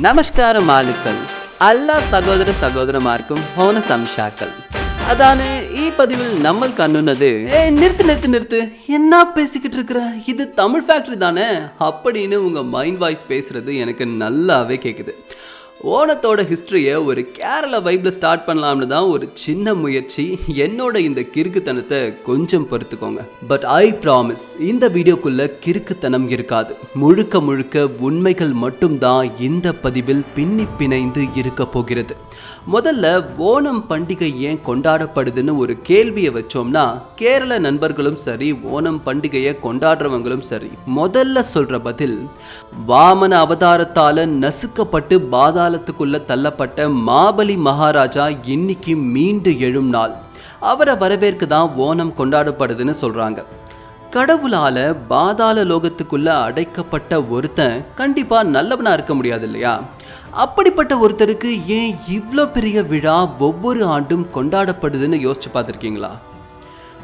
നമസ്കാരം ആളുക്കൾ എല്ലാ സഹോദര സഹോദരന്മാർക്കും ഹോന സംശാക്കൾ അതാണ് ഈ പതിവിൽ നമ്മൾ കാണുന്നത് ஏய் நிறுத்து நிறுத்து நிறுத்து என்ன பேசிக்கிட்டு இருக்கிற இது தமிழ் ஃபேக்டரி தானே அப்படின்னு உங்க மைண்ட் வாய்ஸ் பேசுறது எனக்கு நல்லாவே கேக்குது ஓணத்தோட ஹிஸ்ட்ரியை ஒரு கேரளா வைப்பில் ஸ்டார்ட் பண்ணலாம்னு தான் ஒரு சின்ன முயற்சி. என்னோட இந்த கிறுக்குத்தனத்தை கொஞ்சம் பொறுத்துக்கோங்க. பட் ஐ ப்ராமிஸ் இந்த வீடியோக்குள்ள கிறுக்குத்தனம் இருக்காது. முழுக்க முழுக்க உண்மைகள் மட்டும்தான் இந்த பதிவில் பின்னி பிணைந்து இருக்க போகிறது. முதல்ல ஓணம் பண்டிகை ஏன் கொண்டாடப்படுதுன்னு ஒரு கேள்வியை வச்சோம்னா கேரள நண்பர்களும் சரி ஓணம் பண்டிகையை கொண்டாடுறவங்களும் சரி முதல்ல சொல்ற பதில் வாமன அவதாரத்தால நசுக்கப்பட்டு பாதாளத்துக்குள்ள தள்ளப்பட்ட மாபலி மகாராஜா இன்னைக்கு மீண்டு எழும் நாள். அவரை வரவேற்க தான் ஓணம் கொண்டாடப்படுதுன்னு சொல்றாங்க. கடவுளால பாதாள லோகத்துக்குள்ள அடைக்கப்பட்ட ஒருத்தன் கண்டிப்பா நல்லவனா இருக்க முடியாது இல்லையா? அப்படிப்பட்ட ஒருத்தருக்கு ஏன் இவ்வளோ பெரிய விழா ஒவ்வொரு ஆண்டும் கொண்டாடப்படுதுன்னு யோசிச்சு பார்த்துருக்கீங்களா?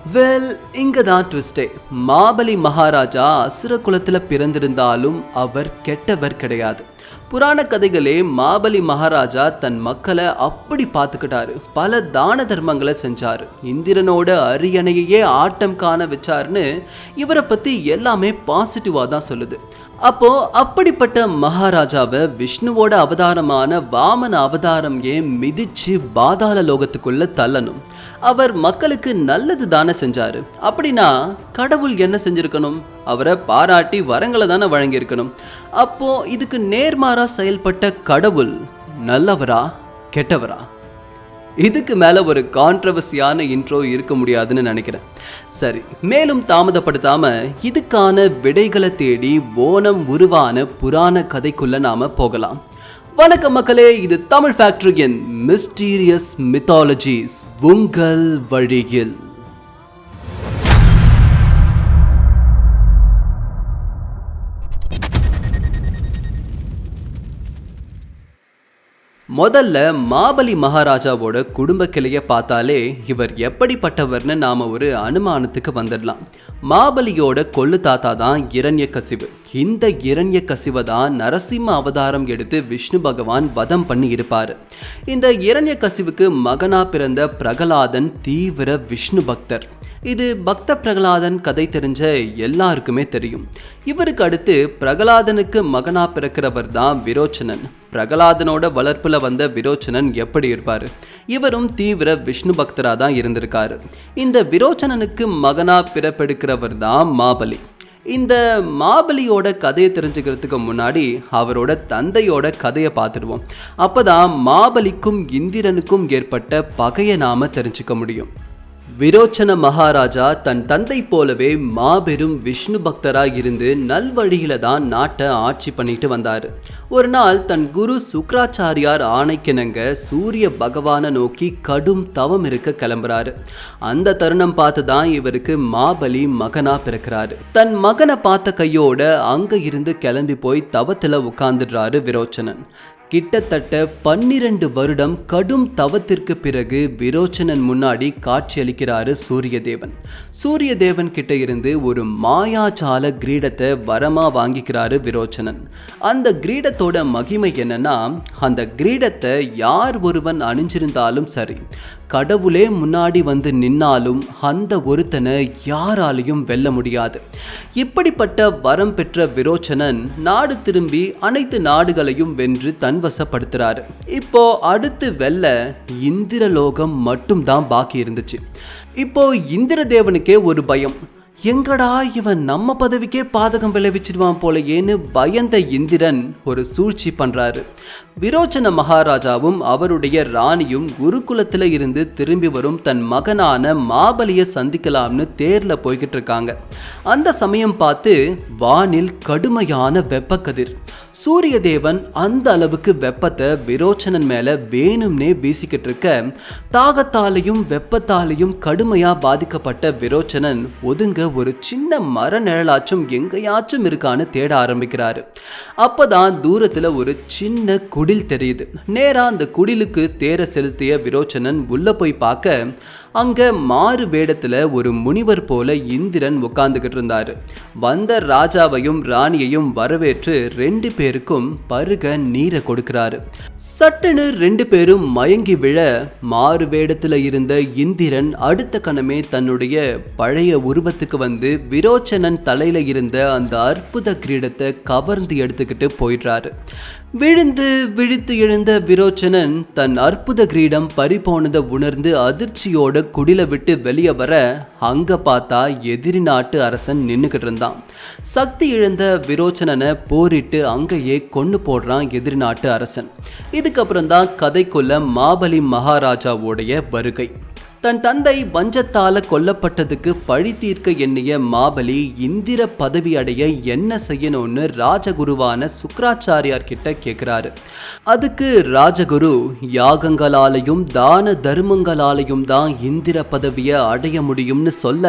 வெல் இங்க தான் ட்விஸ்டே மாபலி மகாராஜா அசுர குலத்தில் பிறந்திருந்தாலும் அவர் கெட்டவர் கிடையாது. புராண கதைகளே மாபலி மகாராஜா தன் மக்களை அப்படி பார்த்துக்கிட்டாரு. பல தான தர்மங்களை செஞ்சாரு. இந்திரனோட அரியணையையே ஆட்டம் காண வச்சாருன்னு இவரை பத்தி எல்லாமே பாசிட்டிவா தான் சொல்லுது. அப்போ அப்படிப்பட்ட மகாராஜாவை விஷ்ணுவோட அவதாரமான வாமன அவதாரம் ஏன் மிதிச்சு பாதாள லோகத்துக்குள்ள தள்ளணும். அவர் மக்களுக்கு நல்லது தானே செஞ்சாரு. அப்படின்னா கடவுள் என்ன செஞ்சிருக்கணும்? அவரை பாராட்டி வரங்களை தானே வழங்கியிருக்கணும். அப்போ இதுக்கு நேர்மாறா செயல்பட்ட கடவுள் நல்லவரா கெட்டவரா? இதுக்கு மேலே ஒரு கான்ட்ரவர்சியான இன்ட்ரோ இருக்க முடியாதுன்னு நினைக்கிறேன். சரி மேலும் தாமதப்படுத்தாம இதுக்கான விடைகளை தேடி ஓணம் உருவான புராண கதைக்குள்ள நாம போகலாம். வணக்கம் மக்களே இது தமிழ் ஃபேக்டரியின் மிஸ்டீரியஸ் மித்தாலஜிஸ் உங்கள் வழியில். முதல்ல மாபலி மகாராஜாவோட குடும்ப கிளைய பார்த்தாலே இவர் எப்படிப்பட்டவர்னு நாம் ஒரு அனுமானத்துக்கு வந்துடலாம். மாபலியோட கொள்ளு தாத்தா தான் இரண்ய கசிவு இந்த இரண்ய கசிவை தான் நரசிம்ம அவதாரம் எடுத்து விஷ்ணு பகவான் வதம் பண்ணி இருப்பார். இந்த இரண்ய கசிவுக்கு மகனா பிறந்த பிரகலாதன் தீவிர விஷ்ணு பக்தர். இது பக்த பிரகலாதன் கதை தெரிஞ்ச எல்லாருக்குமே தெரியும். இவருக்கு அடுத்து பிரகலாதனுக்கு மகனா பிறக்கிறவர் தான் விரோச்சனன். பிரகலாதனோட வளர்ப்பில் வந்த விரோச்சனன் எப்படி இருப்பார்? இவரும் தீவிர விஷ்ணு பக்தராக தான் இருந்திருக்காரு. இந்த விரோச்சனனுக்கு மகனா பிறப்பெடுக்கிறவர் தான் மாபலி. இந்த மாபலியோட கதையை தெரிஞ்சுக்கிறதுக்கு முன்னாடி அவரோட தந்தையோட கதையை பார்த்துடுவோம். அப்போதான் மாபலிக்கும் இந்திரனுக்கும் ஏற்பட்ட பகையை நாம தெரிஞ்சுக்க முடியும். விரோச்சன மகாராஜா தன் தந்தை போலவே மாபெரும் விஷ்ணு பக்தராக இருந்து நல்வழியில தான் நாட்டை ஆட்சி பண்ணிட்டு வந்தார். ஒரு நாள் தன் குரு சுக்ராச்சாரியார் ஆணைக்கிணங்க சூரிய பகவானை நோக்கி கடும் தவம் இருக்க கிளம்புறாரு. அந்த தருணம் பார்த்து தான் இவருக்கு மாபலி மகனா பிறக்கிறாரு. தன் மகனை பார்த்த கையோட அங்க இருந்து கிளம்பி போய் தவத்துல உட்கார்ந்துடுறாரு விரோச்சனன். கிட்டத்தட்ட பன்னிரண்டு வருடம் கடும் தவத்திற்கு பிறகு விரோச்சனன் முன்னாடி காட்சியளிக்கிறாரு சூரியதேவன். சூரியதேவன் கிட்ட இருந்து ஒரு மாயாஜால கிரீடத்தை வரமா வாங்கிக்கிறாரு விரோச்சனன். அந்த கிரீடத்தோட மகிமை என்னன்னா அந்த கிரீடத்தை யார் ஒருவன் அணிஞ்சிருந்தாலும் சரி கடவுளே முன்னாடி வந்து நின்னாலும் அந்த ஒருத்தனை யாராலையும் வெல்ல முடியாது. இப்படிப்பட்ட வரம் பெற்ற விரோச்சனன் நாடு திரும்பி அனைத்து நாடுகளையும் வென்று தன்வசப்படுத்துறாரு இப்போ அடுத்து வெல்ல இந்திரலோகம் மட்டும்தான் பாக்கி இருந்துச்சு. இப்போ இந்திரதேவனுக்கே ஒரு பயம். எங்கடா இவன் நம்ம பதவிக்கே பாதகம் விளைவிச்சிடுவான் போலயேன்னு பயந்த இந்திரன் ஒரு சூழ்ச்சி பண்றாரு. விரோச்சன மகாராஜாவும் அவருடைய ராணியும் குருகுலத்துல இருந்து திரும்பி வரும் தன் மகனான மாபலியை சந்திக்கலாம்னு தேர்ல போய்கிட்டு இருக்காங்க அந்த சமயம் பார்த்து வானில் கடுமையான வெப்பக்கதிர். சூரிய தேவன் அந்த அளவுக்கு வெப்பத்தை விரோச்சனன் மேல வேணும்னே வீசிக்கிட்டு இருக்க தாகத்தாலையும் வெப்பத்தாலையும் கடுமையா பாதிக்கப்பட்ட விரோச்சனன் ஒதுங்க ஒரு சின்ன மர நிழலாச்சும் எங்கேயாச்சும் இருக்கான்னு தேட ஆரம்பிக்கிறாரு. அப்பதான் தூரத்துல ஒரு சின்ன குடில் தெரியுது. நேரா அந்த குடிலுக்கு தேர செலுத்திய விரோச்சனன் உள்ள போய் பார்க்க அங்க மாறு வேடத்துல ஒரு முனிவர் போல இந்திரன் உட்கார்ந்துகிட்டு இருந்தாரு. வந்த ராஜாவையும் ராணியையும் வரவேற்று ரெண்டு பேருக்கும் பருக நீரை கொடுக்கிறாரு. சட்டுன்னு ரெண்டு பேரும் மயங்கி விழ மாறு வேடத்துல இருந்த இந்திரன் அடுத்த கணமே தன்னுடைய பழைய உருவத்துக்கு வந்து விரோச்சனன் தலையில இருந்த அந்த அற்புத கிரீடத்தை கவர்ந்து எடுத்துக்கிட்டு போயிடுறாரு. விழுந்து விழித்து எழுந்த விரோச்சனன் தன் அற்புத கிரீடம் பறிபோனதை உணர்ந்து அதிர்ச்சியோட குடில விட்டு வெளியே வர அங்க பார்த்தா எதிரி நாட்டு அரசன் நின்றுக்கிட்டு இருந்தான். சக்தி இழந்த விரோச்சனனை போரிட்டு அங்கேயே கொண்டு போடுறான் எதிரி நாட்டு அரசன். இதுக்கப்புறம் தான் கதைக்குள்ள மாபலி மகாராஜாவோடைய வருகை. தன் தந்தை வஞ்சத்தால கொல்லப்பட்டதுக்கு பழி தீர்க்க எண்ணிய மாபலி இந்திர பதவி அடைய என்ன செய்யணும்னு ராஜகுருவான சுக்கராச்சாரியார் கிட்ட கேட்கிறாரு அதுக்கு ராஜகுரு யாகங்களாலையும் தான தர்மங்களாலையும் தான் இந்திர பதவியை அடைய முடியும்னு சொல்ல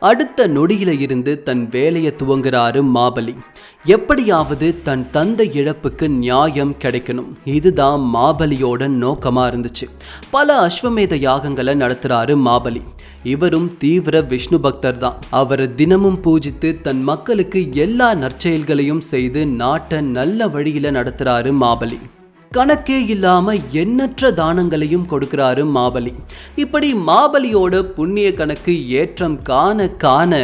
அடுத்த நொடியில இருந்து தன் வேலையை துவங்குறாரு மாபலி. எப்படியாவது தன் தந்தை இழப்புக்கு நியாயம் கிடைக்கணும். இதுதான் மாபலியோட நோக்கமா இருந்துச்சு. பல அஸ்வமேத யாகங்களை நடத்துறாரு மாபலி. இவரும் தீவிர விஷ்ணு பக்தர் தான். அவர் தினமும் பூஜித்து தன் மக்களுக்கு எல்லா நற்செயல்களையும் செய்து நாட்டை நல்ல வழியில நடத்துறாரு மாபலி. கணக்கே இல்லாம எண்ணற்ற தானங்களையும் கொடுக்கிறாரு மாபலி. இப்படி மாபலியோட புண்ணிய கணக்கு ஏற்றம் காண காண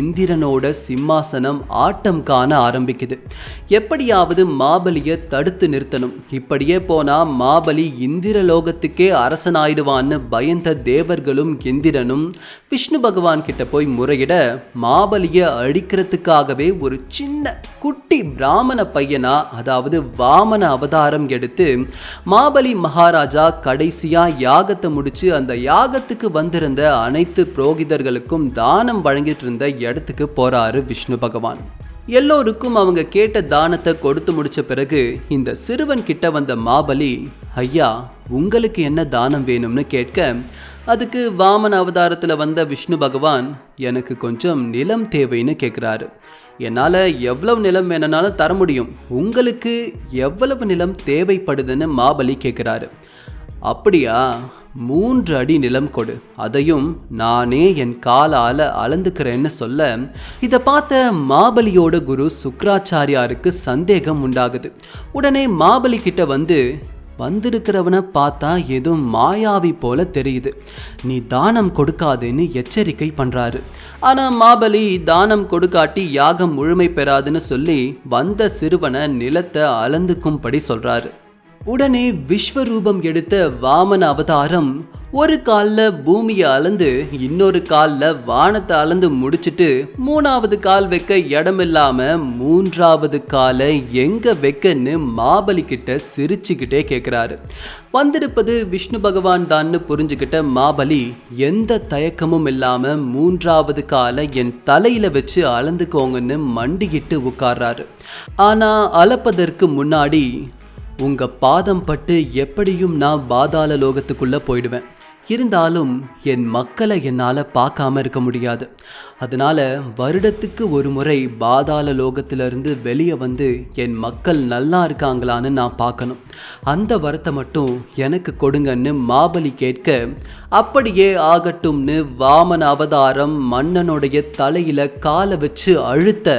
இந்திரனோட சிம்மாசனம் ஆட்டம் காண ஆரம்பிக்குது. எப்படியாவது மாபலியை தடுத்து நிறுத்தணும். இப்படியே போனா மாபலி இந்திரலோகத்துக்கே அரசனாயிடுவான்னு பயந்த தேவர்களும் இந்திரனும் விஷ்ணு பகவான் கிட்ட போய் முறையிட மாபலியை அழிக்கிறதுக்காகவே ஒரு சின்ன குட்டி பிராமண பையனா அதாவது வாமன அவதாரம் எடுத்து மாபலி மகாராஜா கடைசியாக யாகத்தை முடித்து அந்த யாகத்துக்கு வந்திருந்த அனைத்து புரோகிதர்களுக்கும் தானம் வழங்கிட்டு இருந்த இடத்துக்கு போறாரு விஷ்ணு பகவான். எல்லோருக்கும் அவங்க கேட்ட தானத்தை கொடுத்து முடிச்ச பிறகு இந்த சிறுவன் கிட்ட வந்த மாபலி ஐயா உங்களுக்கு என்ன தானம் வேணும்னு கேட்க அதுக்கு வாமன அவதாரத்தில் வந்த விஷ்ணு பகவான் எனக்கு கொஞ்சம் நிலம் தேவைன்னு கேட்குறாரு என்னால் எவ்வளவு நிலம் வேணும்னாலும் தர முடியும். உங்களுக்கு எவ்வளவு நிலம் தேவைப்படுதுன்னு மாபலி கேட்குறாரு அப்படியா? மூன்று அடி நிலம் கொடு. அதையும் நானே என் காலால் அளந்துக்கிறேன்னு சொல்ல இதை பார்த்த மாபலியோட குரு சுக்ராச்சாரியாருக்கு சந்தேகம் உண்டாகுது. உடனே மாபலி கிட்ட வந்து வந்திருக்கிறவனை பார்த்தா ஏதோ மாயாவி போல தெரியுது. நீ தானம் கொடுக்காதேன்னு எச்சரிக்கை பண்ணுறாரு ஆனால் மாபலி தானம் கொடுக்காட்டி யாகம் முழுமை பெறாதுன்னு சொல்லி வந்த சிறுவனை நிலத்தை அளந்துக்கும்படி சொல்கிறாரு உடனே விஸ்வரூபம் எடுத்த வாமன அவதாரம் ஒரு காலில் பூமியை அளந்து இன்னொரு காலில் வானத்தை அளந்து முடிச்சிட்டு மூணாவது கால் வைக்க இடம் இல்லாமல் மூன்றாவது காலை எங்கே வைக்கன்னு மாபலி கிட்ட சிரிச்சுக்கிட்டே கேட்குறாரு வந்திருப்பது விஷ்ணு பகவான் தான்னு புரிஞ்சுக்கிட்ட மாபலி எந்த தயக்கமும் இல்லாமல் மூன்றாவது காலை என் தலையில் வச்சு அளந்துக்கோங்கன்னு மண்டிக்கிட்டு உட்கார்றாரு. ஆனால் அளப்பதற்கு முன்னாடி உங்கள் பாதம் பட்டு எப்படியும் நான் பாதாள லோகத்துக்குள்ளே போயிடுவேன். இருந்தாலும் என் மக்களை என்னால் பார்க்காம இருக்க முடியாது. அதனால் வருடத்துக்கு ஒரு முறை பாதாள லோகத்திலிருந்து வெளியே வந்து என் மக்கள் நல்லா இருக்காங்களான்னு நான் பார்க்கணும். அந்த வரத்தை மட்டும் எனக்கு கொடுங்கன்னு மாபலி கேட்க அப்படியே ஆகட்டும்னு வாமன அவதாரம் மன்னனுடைய தலையில் காலை வச்சு அழுத்த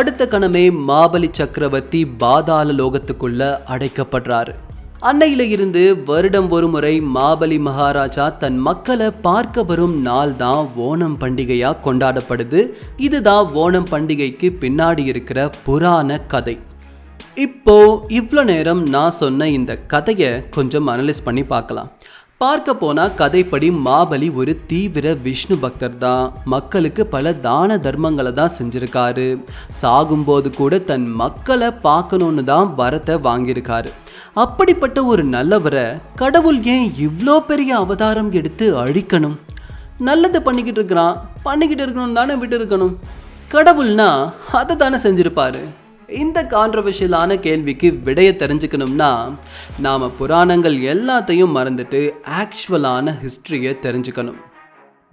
அடுத்த கணமே மாபலி சக்கரவர்த்தி பாதாள லோகத்துக்குள்ள அடைக்கப்படுறாரு. அன்னையில இருந்து வருடம் ஒரு முறை மாபலி மகாராஜா தன் மக்களை பார்க்க வரும் நாள் தான் ஓணம் பண்டிகையா கொண்டாடப்படுது. இதுதான் ஓணம் பண்டிகைக்கு பின்னாடி இருக்கிற புராண கதை. இப்போ இவ்வளோ நேரம் நான் சொன்ன இந்த கதையை கொஞ்சம் அனலைஸ் பண்ணி பார்க்கலாம். பார்க்க போனா கதைப்படி மாபலி ஒரு தீவிர விஷ்ணு பக்தர் தான். மக்களுக்கு பல தான தர்மங்களை தான் செஞ்சிருக்காரு. சாகும்போது கூட தன் மக்களை பார்க்கணுன்னு தான் வரத்தை வாங்கியிருக்காரு. அப்படிப்பட்ட ஒரு நல்லவரை கடவுள் ஏன் இவ்வளோ பெரிய அவதாரம் எடுத்து அழிக்கணும்? நல்லதை பண்ணிக்கிட்டு இருக்கிறான் பண்ணிக்கிட்டு இருக்கணும் தானே விட்டு இருக்கணும் கடவுள்னா அதை தானே செஞ்சிருப்பாரு. இந்த கான்ட்ரவர்ஷியலான கேள்விக்கு விடையை தெரிஞ்சுக்கணும்னா நாம் புராணங்கள் எல்லாத்தையும் மறந்துட்டு ஆக்சுவலான ஹிஸ்ட்ரியை தெரிஞ்சுக்கணும்.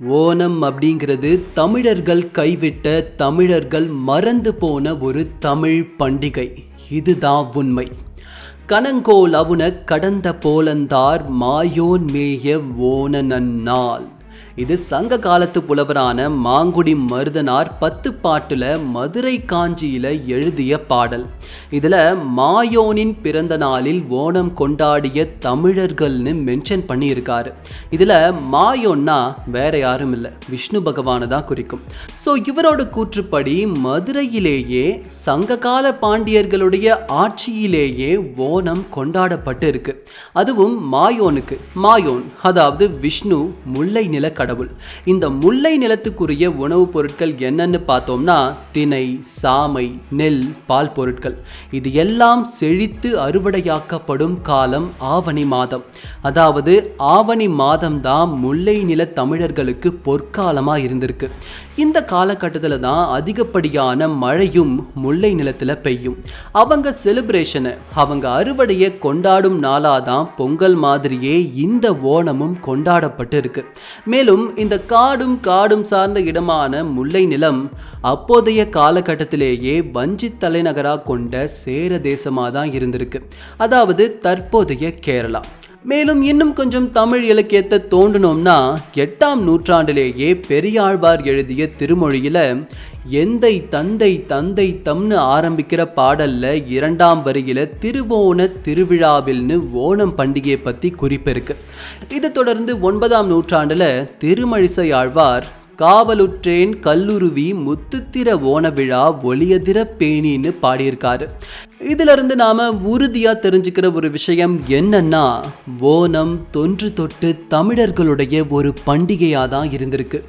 ஓணம் அப்படிங்கிறது தமிழர்கள் கைவிட்ட தமிழர்கள் மறந்து போன ஒரு தமிழ் பண்டிகை. இதுதான் உண்மை. கனங்கோல் அவுன கடந்த போலந்தார் மாயோன் மேய ஓண நன்னாள். இது சங்க காலத்து புலவரான மாங்குடி மருதனார் பத்து பாட்டுல மதுரை காஞ்சியில எழுதிய பாடல். இதுல மாயோனின் பிறந்த நாளில் ஓணம் கொண்டாடிய தமிழர்கள்னு மென்ஷன் பண்ணியிருக்காரு. இதுல மாயோன்னா வேற யாரும் இல்லை விஷ்ணு பகவானை தான் குறிக்கும். ஸோ இவரோட கூற்றுப்படி மதுரையிலேயே சங்ககால பாண்டியர்களுடைய ஆட்சியிலேயே ஓணம் கொண்டாடப்பட்டு இருக்கு அதுவும் மாயோனுக்கு மாயோன் அதாவது விஷ்ணு முல்லை நிலக்கடை கடவுள். இந்த முல்லை நிலத்துக்குரிய உணவுப் பொருட்கள் என்னன்னு பார்த்தோம்னா திணை சாமை நெல் பால் பொருட்கள். இது எல்லாம் செழித்து அறுவடையாக்கப்படும் காலம் ஆவணி மாதம். அதாவது ஆவணி மாதம்தான் முல்லை நில தமிழர்களுக்கு பொற்காலமா இருந்திருக்கு. இந்த காலகட்டத்தில் தான் அதிகப்படியான மழையும் முல்லை நிலத்தில் பெய்யும். அவங்க செலிப்ரேஷனை அவங்க அறுவடையை கொண்டாடும் நாளாக தான் பொங்கல் மாதிரியே இந்த ஓணமும் கொண்டாடப்பட்டு இருக்கு. மேலும் இந்த காடும் காடும் சார்ந்த இடமான முல்லை நிலம் அப்போதைய காலகட்டத்திலேயே வஞ்சி தலைநகராக கொண்ட சேர தேசமாக தான் இருந்திருக்கு. அதாவது தற்போதைய கேரளா. மேலும் இன்னும் கொஞ்சம் தமிழ் இலக்கியத்தை தோண்டினோம்னா எட்டாம் நூற்றாண்டிலேயே பெரியாழ்வார் எழுதிய திருமொழியில் எந்தை தந்தை தந்தை தம்னு ஆரம்பிக்கிற பாடல்ல இரண்டாம் வரியில திருவோண திருவிழாவில்னு ஓணம் பண்டிகையை பற்றி குறிப்பு இருக்கு இதை தொடர்ந்து ஒன்பதாம் நூற்றாண்டில் திருமழிசை ஆழ்வார் காவலுற்றேன் கல்லுருவி முத்துத்திர ஓண விழா ஒளியதிர பேணின்னு பாடியிருக்காரு. இதிலிருந்து நாம் உறுதியாக தெரிஞ்சுக்கிற ஒரு விஷயம் என்னன்னா ஓணம் தொன்று தொட்டு தமிழர்களுடைய ஒரு பண்டிகையாக தான் இருந்திருக்கு.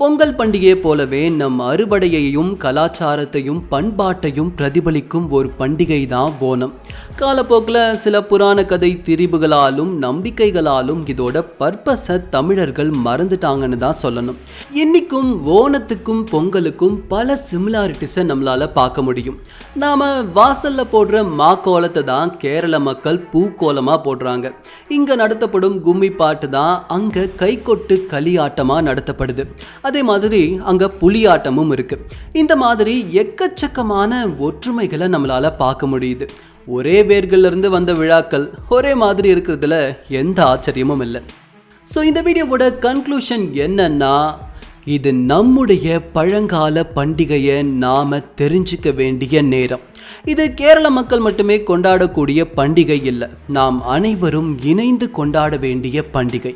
பொங்கல் பண்டிகையை போலவே நம் அறுவடையையும் கலாச்சாரத்தையும் பண்பாட்டையும் பிரதிபலிக்கும் ஒரு பண்டிகை தான் ஓணம். காலப்போக்கில் சில புராண கதை திரிபுகளாலும் நம்பிக்கைகளாலும் இதோட பர்பஸை தமிழர்கள் மறந்துட்டாங்கன்னு தான் சொல்லணும். இன்னைக்கும் ஓணத்துக்கும் பொங்கலுக்கும் பல சிமிலாரிட்டிஸை நம்மளால் பார்க்க முடியும். நாம் வாசலில் போடுற மா கோலத்தை தான் கேரள மக்கள் பூக்கோலமாக போடுறாங்க. இங்கே நடத்தப்படும் கும்மி பாட்டு தான் அங்கே கைகொட்டு களியாட்டமாக நடத்தப்படுது. அதே மாதிரி அங்கே புலியாட்டமும் இருக்கு. இந்த மாதிரி எக்கச்சக்கமான ஒற்றுமைகளை நம்மளால் பார்க்க முடியுது. ஒரே வேர்கள்ல இருந்து வந்த விழாக்கள் ஒரே மாதிரி இருக்கிறதுல எந்த ஆச்சரியமும் இல்லை. ஸோ இந்த வீடியோவோட கன்க்ளூஷன் என்னன்னா இது நம்முடைய பழங்கால பண்டிகையை நாம் தெரிஞ்சுக்க வேண்டிய நேரம். இது கேரள மக்கள் மட்டுமே கொண்டாடக்கூடிய பண்டிகை இல்லை. நாம் அனைவரும் இணைந்து கொண்டாட வேண்டிய பண்டிகை.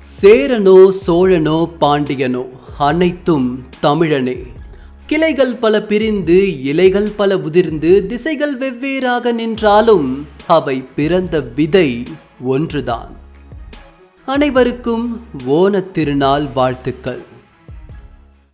சேரனோ சோழனோ பாண்டியனோ அனைத்தும் தமிழனே. கிளைகள் பல பிரிந்து இலைகள் பல உதிர்ந்து திசைகள் வெவ்வேறாக நின்றாலும் அவை பிறந்த விதை ஒன்றுதான். அனைவருக்கும் ஓண திருநாள் வாழ்த்துக்கள்.